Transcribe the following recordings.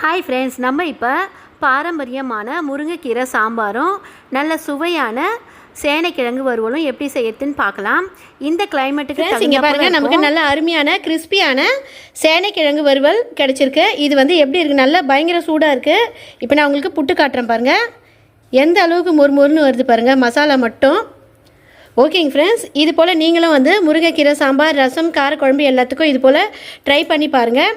Hi friends நம்ம இப்போ பாரம்பரியமான முருங்கைக்கீரை சாம்பாரும் நல்ல சுவையான சேனைக்கிழங்கு வறுவலும் எப்படி செய்யறதுன்னு பார்க்கலாம். இந்த கிளைமேட்டுக்கு இங்கே பாருங்க நமக்கு நல்ல அருமையான கிறிஸ்பியான சேனைக்கிழங்கு வறுவல் கிடைச்சிருக்கு. இது வந்து எப்படி இருக்குது நல்லா பயங்கர சூடாக இருக்குது இப்போ நான் உங்களுக்கு புட்டு காட்டுறேன் பாருங்கள் எந்த அளவுக்கு மொறுமொறுன்னு வருது பாருங்கள் மசாலா மட்டும். ஓகேங்க ஃப்ரெண்ட்ஸ் இது போல் நீங்களும் வந்து முருங்கைக்கீரை சாம்பார் ரசம் காரக்குழம்பு எல்லாத்துக்கும் இது போல் ட்ரை பண்ணி பாருங்கள்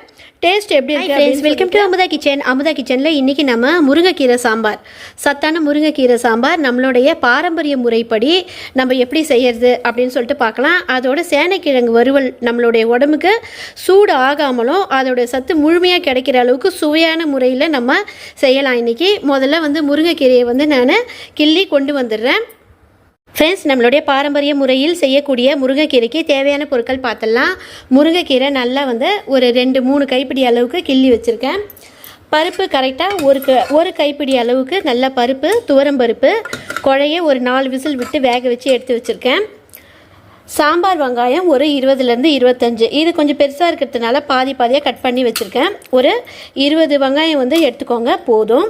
டேஸ்ட் எப்படி இருக்கு friends welcome to Amudha kitchen Amudha கிச்சனில் இன்றைக்கி நம்ம முருங்கைக்கீரை சாம்பார். சத்தான முருங்கைக்கீரை சாம்பார் நம்மளுடைய பாரம்பரிய முறைப்படி நம்ம எப்படி செய்யறது அப்படின்னு சொல்லிட்டு பார்க்கலாம். அதோட சேனைக்கிழங்கு வறுவல் நம்மளுடைய உடம்புக்கு சூடு ஆகாமலும் அதோட சத்து முழுமையாக கிடைக்கிற அளவுக்கு சுவையான முறையில் நம்ம செய்யலாம் இன்றைக்கி முதல்ல வந்து முருங்கைக்கீரையை வந்து நான் கிள்ளி கொண்டு வந்துடுறேன். ஃப்ரெண்ட்ஸ் நம்மளுடைய பாரம்பரிய முறையில் செய்யக்கூடிய முருங்கைக்கீரைக்கு தேவையான பொருட்கள் பார்த்துடலாம் முருங்கைக்கீரை நல்லா வந்து ஒரு ரெண்டு மூணு கைப்பிடி அளவுக்கு கிள்ளி வச்சுருக்கேன். பருப்பு கரெக்டாக ஒரு க ஒரு கைப்பிடி அளவுக்கு நல்ல பருப்பு துவரம் பருப்பு குழைய ஒரு நாலு விசில் விட்டு வேக வச்சு எடுத்து வச்சுருக்கேன். சாம்பார் வெங்காயம் ஒரு இருபதுலேருந்து இருபத்தஞ்சு. இது கொஞ்சம் பெருசாக இருக்கிறதுனால பாதி பாதியாக கட் பண்ணி வச்சுருக்கேன். ஒரு இருபது வெங்காயம் வந்து எடுத்துக்கோங்க போதும்.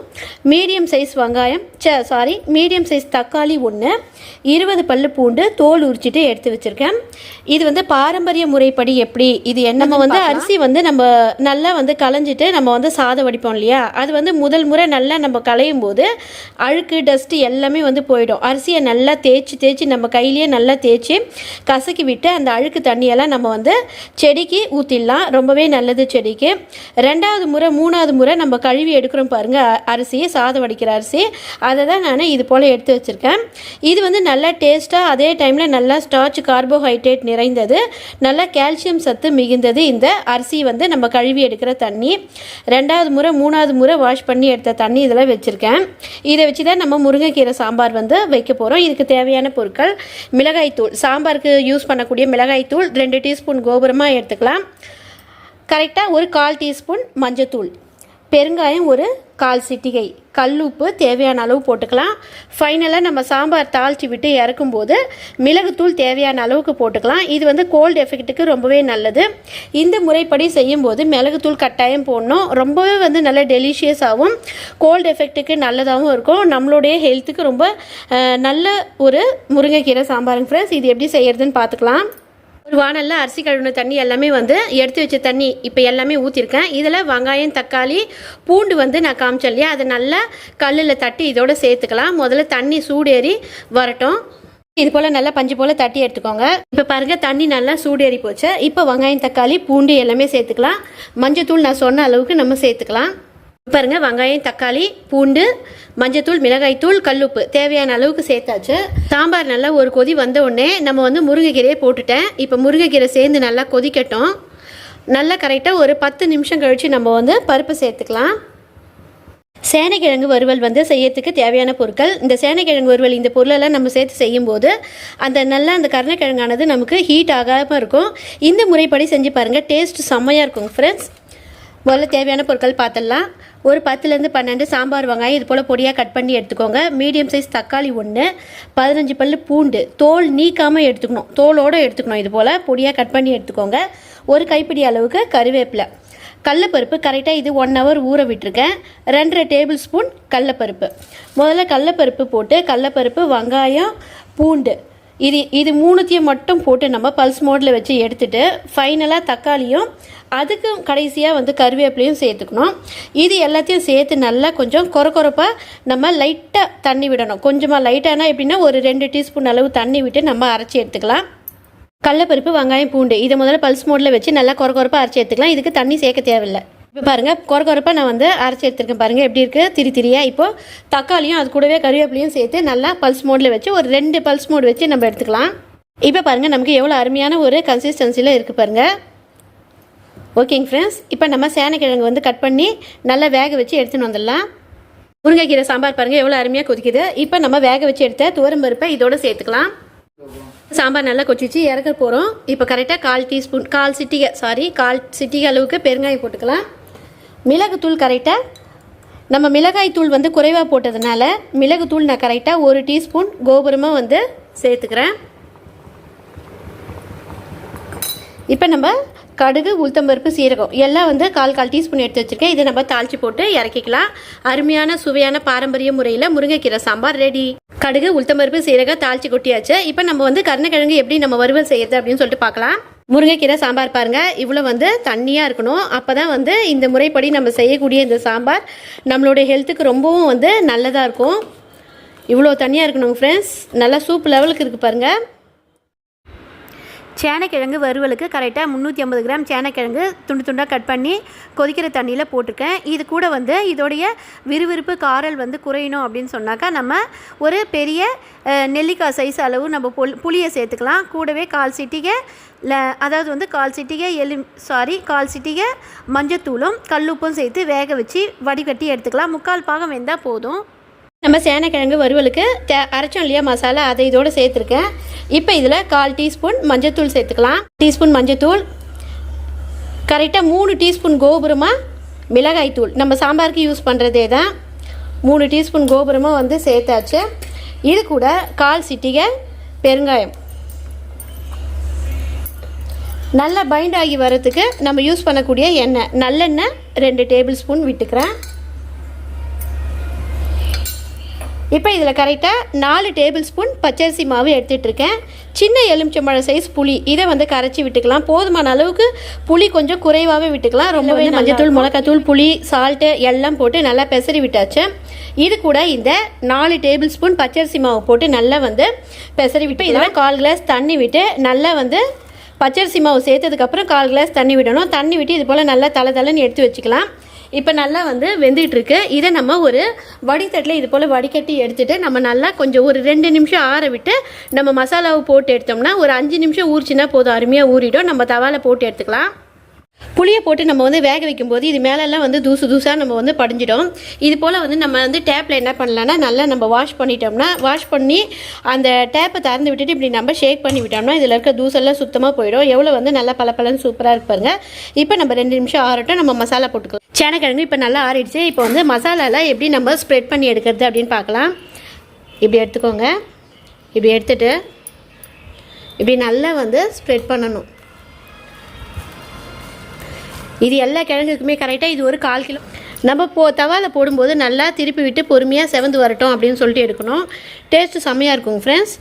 மீடியம் சைஸ் வெங்காயம் ச சாரி மீடியம் சைஸ் தக்காளி ஒன்று இருபது பல்லு பூண்டு தோல் உரிச்சிட்டு எடுத்து வச்சுருக்கேன். இது வந்து பாரம்பரிய முறைப்படி எப்படி இது என்ன நம்ம வந்து அரிசி வந்து நம்ம நல்லா வந்து களைஞ்சிட்டு நம்ம வந்து சாதம் வடிப்போம் இல்லையா? அது வந்து முதல் முறை நல்லா நம்ம களையும் போது அழுக்கு டஸ்ட்டு எல்லாமே வந்து போயிடும். அரிசியை நல்லா தேய்ச்சி தேய்ச்சி நம்ம கையிலேயே நல்லா தேய்ச்சி கசக்கி விட்டு அந்த அழுக்கு தண்ணியெல்லாம் நம்ம வந்து செடிக்கு ஊற்றிடலாம் ரொம்பவே நல்லது செடிக்கு. ரெண்டாவது முறை மூணாவது முறை நம்ம கழுவி எடுக்கிறோம் பாருங்கள் அரிசியை அரிசி சாதம் வடிக்கிற அரிசி. அதை தான் நான் இது போல் எடுத்து வச்சுருக்கேன். இது வந்து நல்லா டேஸ்ட்டாக அதே டைமில் நல்லா ஸ்டார்ச் கார்போஹைட்ரேட் நிறைந்தது. நல்லா கால்சியம் சத்து மிகுந்தது இந்த அரிசி வந்து நம்ம கழுவி எடுக்கிற தண்ணி. ரெண்டாவது முறை மூணாவது முறை வாஷ் பண்ணி எடுத்த தண்ணி இதெல்லாம் வச்சுருக்கேன். இதை வச்சு தான் நம்ம முருங்கைக்கீரை சாம்பார் வந்து வைக்க போகிறோம் இதுக்கு தேவையான பொருட்கள் மிளகாய்த்தூள். சாம்பாருக்கு யூஸ் பண்ணக்கூடிய மிளகாய்த்தூள் ரெண்டு டீஸ்பூன் கோபுரமாக எடுத்துக்கலாம். கரெக்டாக ஒரு கால் டீஸ்பூன் மஞ்சத்தூள். பெருங்காயம் ஒரு கால் சிட்டிகை. கல்லுப்பு தேவையான அளவு போட்டுக்கலாம். ஃபைனலாக நம்ம சாம்பார் தாளித்து விட்டு இறக்கும்போது மிளகுத்தூள் தேவையான அளவுக்கு போட்டுக்கலாம். இது வந்து கோல்டு எஃபெக்ட்டுக்கு ரொம்பவே நல்லது. இந்த முறைப்படி செய்யும்போது மிளகுத்தூள் கட்டாயம் போடணும். ரொம்பவே வந்து நல்ல டெலிஷியஸாகவும் கோல்டு எஃபெக்ட்டுக்கு நல்லதாகவும் இருக்கும். நம்மளுடைய ஹெல்த்துக்கு ரொம்ப நல்ல ஒரு முருங்கைக்கீரை சாம்பாருங்க ஃப்ரெண்ட்ஸ் இது எப்படி செய்கிறதுன்னு பார்த்துக்கலாம். ஒரு வானல்ல அரிசி கழுவின தண்ணி எல்லாமே வந்து எடுத்து வச்ச தண்ணி இப்போ எல்லாமே ஊற்றிருக்கேன் இதில் வெங்காயம் தக்காளி பூண்டு வந்து நான் காமிச்சேன் இல்லையா? அதை நல்லா கல்லில் தட்டி இதோட சேர்த்துக்கலாம். முதல்ல தண்ணி சூடேறி வரட்டும். இது போல் நல்லா பஞ்சு போல் தட்டி எடுத்துக்கோங்க. இப்போ பாருங்க தண்ணி நல்லா சூடேறி போச்சு. இப்போ வெங்காயம் தக்காளி பூண்டு எல்லாமே சேர்த்துக்கலாம். மஞ்சத்தூள் நான் சொன்ன அளவுக்கு நம்ம சேர்த்துக்கலாம். பாருங்க வெங்காயம் தக்காளி பூண்டு மஞ்சத்தூள் மிளகாய்த்தூள் கல்லுப்பு. தேவையான அளவுக்கு சேர்த்தாச்சு. சாம்பார் நல்லா ஒரு கொதி வந்த உடனே நம்ம வந்து முருங்கைக்கீரையை போட்டுட்டேன். இப்போ முருங்கைக்கீரை சேர்ந்து நல்லா கொதிக்கட்டும். நல்லா கரெக்டாக ஒரு பத்து நிமிஷம் கழித்து நம்ம வந்து பருப்பு சேர்த்துக்கலாம். சேனைக்கிழங்கு வறுவல் வந்து செய்யறதுக்கு தேவையான பொருட்கள். இந்த சேனைக்கிழங்கு வறுவல் இந்த பொருளெல்லாம் நம்ம சேர்த்து செய்யும்போது அந்த நல்லா அந்த கருணக்கிழங்கானது நமக்கு ஹீட் ஆகாமல் இருக்கும். இந்த முறைப்படி செஞ்சு பாருங்கள் டேஸ்ட் செம்மையாக இருக்கும் ஃப்ரெண்ட்ஸ் முதல்ல தேவையான பொருட்கள் பார்த்துடலாம் ஒரு பத்துலேருந்து பன்னெண்டு சாம்பார் வெங்காயம் இது போல் பொடியாக கட் பண்ணி எடுத்துக்கோங்க. மீடியம் சைஸ் தக்காளி ஒன்று பதினஞ்சு பல் பூண்டு. தோல் நீக்காமல் எடுத்துக்கணும். தோலோடு எடுத்துக்கணும் இது போல். பொடியாக கட் பண்ணி எடுத்துக்கோங்க. ஒரு கைப்பிடி அளவுக்கு கருவேப்பிலை. கடலப்பருப்பு கரெக்டாக இது ஒன் ஹவர் ஊற விட்டுருக்கேன். ரெண்டரை டேபிள் ஸ்பூன் கடலப்பருப்பு முதல்ல கடலப்பருப்பு போட்டு கடலப்பருப்பு வெங்காயம் பூண்டு. இது இது மூணுத்தையும் மட்டும் போட்டு நம்ம பல்ஸ் மோடில் வச்சு எடுத்துட்டு ஃபைனலாக தக்காளியும் அதுக்கும் கடைசியாக வந்து கருவேப்பிலையும் சேர்த்துக்கணும். இது எல்லாத்தையும் சேர்த்து நல்லா கொஞ்சம் கொர கொரப்பாக நம்ம லைட்டாக தண்ணி விடணும். கொஞ்சமாக லைட்டானா எப்படின்னா ஒரு ரெண்டு டீஸ்பூன் அளவு தண்ணி விட்டு நம்ம அரைச்சி எடுத்துக்கலாம். கடலப்பருப்பு வெங்காயம் பூண்டு இதை முதல்ல பல்ஸ் மோடில் வச்சு நல்லா கொர கொரப்பாக அரைச்சி எடுத்துக்கலாம். இதுக்கு தண்ணி சேர்க்க தேவையில்லை. இப்போ பாருங்கள் கொர குறைப்பாக நான் வந்து அரைச்சி எடுத்துருக்கேன் பாருங்கள் எப்படி இருக்குது திரி திரியாக இப்போது தக்காளியும் அது கூடவே கருவேப்பிலையும் சேர்த்து நல்லா பல்ஸ் மோடில் வச்சு ஒரு ரெண்டு பல்ஸ் மோடு வச்சு நம்ம எடுத்துக்கலாம். இப்போ பாருங்கள் நமக்கு எவ்வளோ அருமையான ஒரு கன்சிஸ்டன்சியில் இருக்குது பாருங்கள் ஓகேங்க ஃப்ரெண்ட்ஸ் இப்போ நம்ம சேனைக்கிழங்கு வந்து கட் பண்ணி நல்லா வேக வச்சு எடுத்துன்னு வந்துடலாம். முருங்கைக்கீரை சாம்பார் பாருங்கள் எவ்வளோ அருமையாக கொதிக்குது. இப்போ நம்ம வேக வச்சு எடுத்த துவரம் பருப்பை இதோட சேர்த்துக்கலாம். சாம்பார் நல்லா கொச்சிச்சு இறக்க போகிறோம் இப்போ கரெக்டாக கால் டீஸ்பூன் கால் சிட்டிகை சாரி கால் சிட்டிகை அளவுக்கு பெருங்காயம் போட்டுக்கலாம். மிளகுத்தூள் கரெக்டாக நம்ம மிளகாய் தூள் வந்து குறைவாக போட்டதுனால மிளகுத்தூள் நான் கரெக்டாக ஒரு டீஸ்பூன் கோபுரமாக வந்து சேர்த்துக்கிறேன். இப்போ நம்ம கடுகு உளுத்தம்பருப்பு சீரகம் எல்லாம் வந்து கால் கால் டீஸ்பூன் எடுத்து வச்சுருக்கேன். இதை நம்ம தாளித்து போட்டு இறக்கிக்கலாம். அருமையான சுவையான பாரம்பரிய முறையில் முருங்கைக்கீரை சாம்பார் ரெடி. கடுகு உளுத்தம்பருப்பு சீரகம் தாளித்து கொட்டியாச்சு. இப்போ நம்ம வந்து கருணக்கிழங்கு எப்படி நம்ம வறுவல் செய்யறது அப்படின்னு சொல்லிட்டு பார்க்கலாம். முருங்கைக்கீரை சாம்பார் பாருங்கள் இவ்வளோ வந்து தண்ணியாக இருக்கணும். அப்போ தான் வந்து இந்த முறைப்படி நம்ம செய்யக்கூடிய இந்த சாம்பார் நம்மளுடைய ஹெல்த்துக்கு ரொம்பவும் வந்து நல்லதாக இருக்கும். இவ்வளோ தண்ணியாக இருக்கணும் ஃப்ரெண்ட்ஸ் நல்லா சூப் லெவலுக்கு இருக்குது பாருங்கள் சேனைக்கிழங்கு வறுவலுக்கு கரெக்டாக முந்நூற்றி ஐம்பது கிராம் சேனைக்கிழங்கு துண்டு துண்டாக கட் பண்ணி கொதிக்கிற தண்ணியில் போட்டிருக்கேன். இது கூட வந்து இதோடைய விறுவிறுப்பு காரல் வந்து குறையணும் அப்படின்னு சொன்னாக்கா நம்ம ஒரு பெரிய நெல்லிக்காய் சைஸ் அளவு நம்ம புல் புளியை சேர்த்துக்கலாம். கூடவே கால் சிட்டிகை ல அதாவது வந்து கால் சிட்டிகை எலி சாரி கால் சிட்டிகை மஞ்சத்தூளும் கல்லுப்பும் சேர்த்து வேக வச்சு வடிகட்டி எடுத்துக்கலாம். முக்கால் பாகம் வெந்தால் போதும். நம்ம சேனைக்கிழங்கு வறுவலுக்கு தே அரைச்சோம் இல்லையா மசாலா? அதை இதோடு சேர்த்துருக்கேன். இப்போ இதில் கால் டீஸ்பூன் மஞ்சத்தூள் சேர்த்துக்கலாம். டீஸ்பூன் மஞ்சத்தூள் கரெக்டாக மூணு டீஸ்பூன் கோபுரமாக மிளகாய் தூள். நம்ம சாம்பாருக்கு யூஸ் பண்ணுறதே தான். மூணு டீஸ்பூன் கோபுரமாக வந்து சேர்த்தாச்சு. இது கூட கால் சிட்டிகை பெருங்காயம். நல்லா பைண்ட் ஆகி வரத்துக்கு நம்ம யூஸ் பண்ணக்கூடிய எண்ணெய். நல்லெண்ணெய் ரெண்டு டேபிள் ஸ்பூன் விட்டுக்கிறேன். இப்போ இதில் கரெக்டாக நாலு டேபிள் ஸ்பூன் பச்சரிசி மாவு எடுத்துகிட்டு இருக்கேன் சின்ன எலுமிச்சம்பழம் சைஸ் புளி இதை வந்து கரைச்சி விட்டுக்கலாம். போதுமான அளவுக்கு புளி கொஞ்சம் குறைவாகவே விட்டுக்கலாம். ரொம்ப வந்து மஞ்சத்தூள் மிளகாத்தூள் புளி சால்ட்டு எல்லாம் போட்டு நல்லா பெசரி விட்டாச்சு. இது கூட இந்த நாலு டேபிள் ஸ்பூன் பச்சரிசி மாவு போட்டு நல்லா வந்து பெசரி விட்டு இதில் கால் கிளாஸ் தண்ணி விட்டு நல்லா வந்து பச்சரிசி மாவு சேர்த்ததுக்கப்புறம் கால் கிளாஸ் தண்ணி விடணும். தண்ணி விட்டு இது போல் நல்லா தலை தலைன்னு எடுத்து வச்சுக்கலாம். இப்போ நல்லா வந்து வெந்துகிட்ருக்கு இதை நம்ம ஒரு வடித்தட்டில் இது போல் வடிகட்டி எடுத்துகிட்டு நம்ம நல்லா கொஞ்சம் ஒரு ரெண்டு நிமிஷம் ஆற விட்டு நம்ம மசாலாவை போட்டு எடுத்தோம்னா ஒரு அஞ்சு நிமிஷம் ஊறிச்சுன்னா போதும். அருமையாக ஊறிடும். நம்ம தவால போட்டு எடுத்துக்கலாம். புளியை போட்டு நம்ம வந்து வேக வைக்கும்போது இது மேலெல்லாம் வந்து தூசு தூசாக நம்ம வந்து படிஞ்சிடும். இது போல் வந்து நம்ம வந்து டேப்பில் என்ன பண்ணலான்னா நல்லா நம்ம வாஷ் பண்ணிட்டோம்னா வாஷ் பண்ணி அந்த டேப்பை திறந்து விட்டுட்டு இப்படி நம்ம ஷேக் பண்ணி விட்டோம்னா இதில் இருக்க தூசெல்லாம் சுத்தமாக போயிடும். எவ்வளோ வந்து நல்லா பளபளன்னு சூப்பராக இருக்கு பாருங்க. இப்போ நம்ம ரெண்டு நிமிஷம் ஆறட்டும் நம்ம மசாலா போட்டுக்கலாம். சேனக்கிழங்கு இப்போ நல்லா ஆறிடுச்சு. இப்போ வந்து மசாலாலாம் எப்படி நம்ம ஸ்ப்ரெட் பண்ணி எடுக்கிறது அப்படின்னு பார்க்கலாம். இப்படி எடுத்துக்கோங்க. இப்படி எடுத்துட்டு இப்படி நல்லா வந்து ஸ்ப்ரெட் பண்ணணும். இது எல்லா கிழங்குக்குமே கரெக்டாக இது ஒரு கால் கிலோ. நம்ம போ தவால போடும்போது நல்லா திருப்பி விட்டு பொறுமையாக செவந்து வரட்டும் அப்படின்னு சொல்லிட்டு எடுக்கணும். டேஸ்ட்டு செம்மையாக இருக்கும் ஃப்ரெண்ட்ஸ்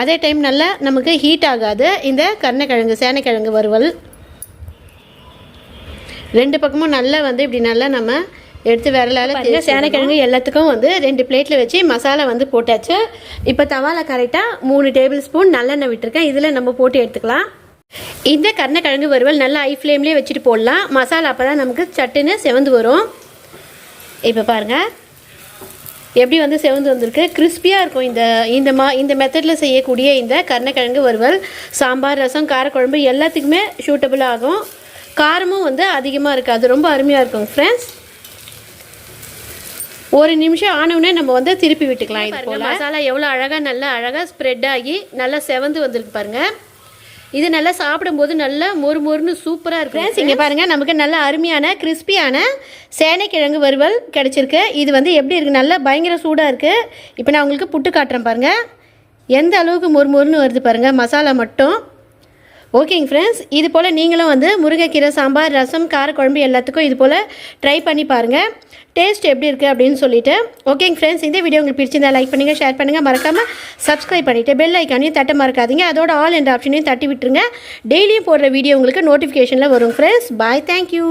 அதே டைம் நல்லா நமக்கு ஹீட் ஆகாது. இந்த கருணைக்கிழங்கு சேனைக்கிழங்கு வறுவல். ரெண்டு பக்கமும் நல்லா வந்து இப்படி நல்லா நம்ம எடுத்து விரலால் பாருங்க சேனைக்கிழங்கு எல்லாத்துக்கும் வந்து ரெண்டு பிளேட்டில் வச்சு மசாலா வந்து போட்டாச்சு. இப்போ தவால கரெக்டாக மூணு டேபிள் ஸ்பூன் நல்லெண்ணெய் விட்டுருக்கேன். இதில் நம்ம போட்டு எடுத்துக்கலாம். இந்த கருணைக்கிழங்கு வறுவல் நல்லா ஐ ஃப்ளேம்லேயே வச்சுட்டு போடலாம். மசாலா அப்போ தான் நமக்கு சட்டுன்னு செவந்து வரும். இப்போ பாருங்கள் எப்படி வந்து செவந்து வந்திருக்கு? கிறிஸ்பியாக இருக்கும் இந்த இந்த மா இந்த மெத்தடில் செய்யக்கூடிய இந்த கருணைக்கிழங்கு வறுவல். சாம்பார் ரசம் காரக்குழம்பு எல்லாத்துக்குமே சூட்டபிள் ஆகும். காரமும் வந்து அதிகமாக இருக்காது. ரொம்ப அருமையாக இருக்கும் ஃப்ரெண்ட்ஸ் ஒரு நிமிஷம் ஆனவுடனே நம்ம வந்து திருப்பி விட்டுக்கலாம் இது போல். மசாலா எவ்வளோ அழகாக நல்லா அழகாக ஸ்ப்ரெட் ஆகி நல்லா செவந்து வந்திருக்கு பாருங்கள் இது நல்லா சாப்பிடும்போது நல்லா மொறு மொறுன்னு சூப்பராக இருக்கும். இங்கே பாருங்கள் நமக்கு நல்ல அருமையான கிறிஸ்பியான சேனைக்கிழங்கு வறுவல் கிடச்சிருக்கு. இது வந்து எப்படி இருக்குது நல்லா பயங்கர சூடாக இருக்குது இப்போ நான் உங்களுக்கு புட்டு காட்டுறேன் பாருங்கள் எந்த அளவுக்கு மொறு மொறுன்னு வருது பாருங்கள் மசாலா மட்டும். ஓகேங்க ஃப்ரெண்ட்ஸ் இது போல் நீங்களும் வந்து முருங்கைக்கீரை சாம்பார் ரசம் காரக்குழம்பு எல்லாத்துக்கும் இது போல் ட்ரை பண்ணி பாருங்கள் டேஸ்ட் எப்படி இருக்குது அப்படின்னு சொல்லிட்டு. ஓகேங்க ஃப்ரெண்ட்ஸ் இந்த வீடியோ உங்களுக்கு பிடிச்சிருந்தா லைக் பண்ணுங்கள் ஷேர் பண்ணுங்கள் மறக்காமல் சப்ஸ்கிரைப் பண்ணிவிட்டு பெல் ஐக்கானையும் தட்ட மறக்காதீங்க. அதோட ஆல் என்ற ஆப்ஷனையும் தட்டி விட்டுருங்க. டெய்லியும் போடுற வீடியோ உங்களுக்கு நோட்டிஃபிகேஷனில் வரும் ஃப்ரெண்ட்ஸ் பாய் தேங்க்யூ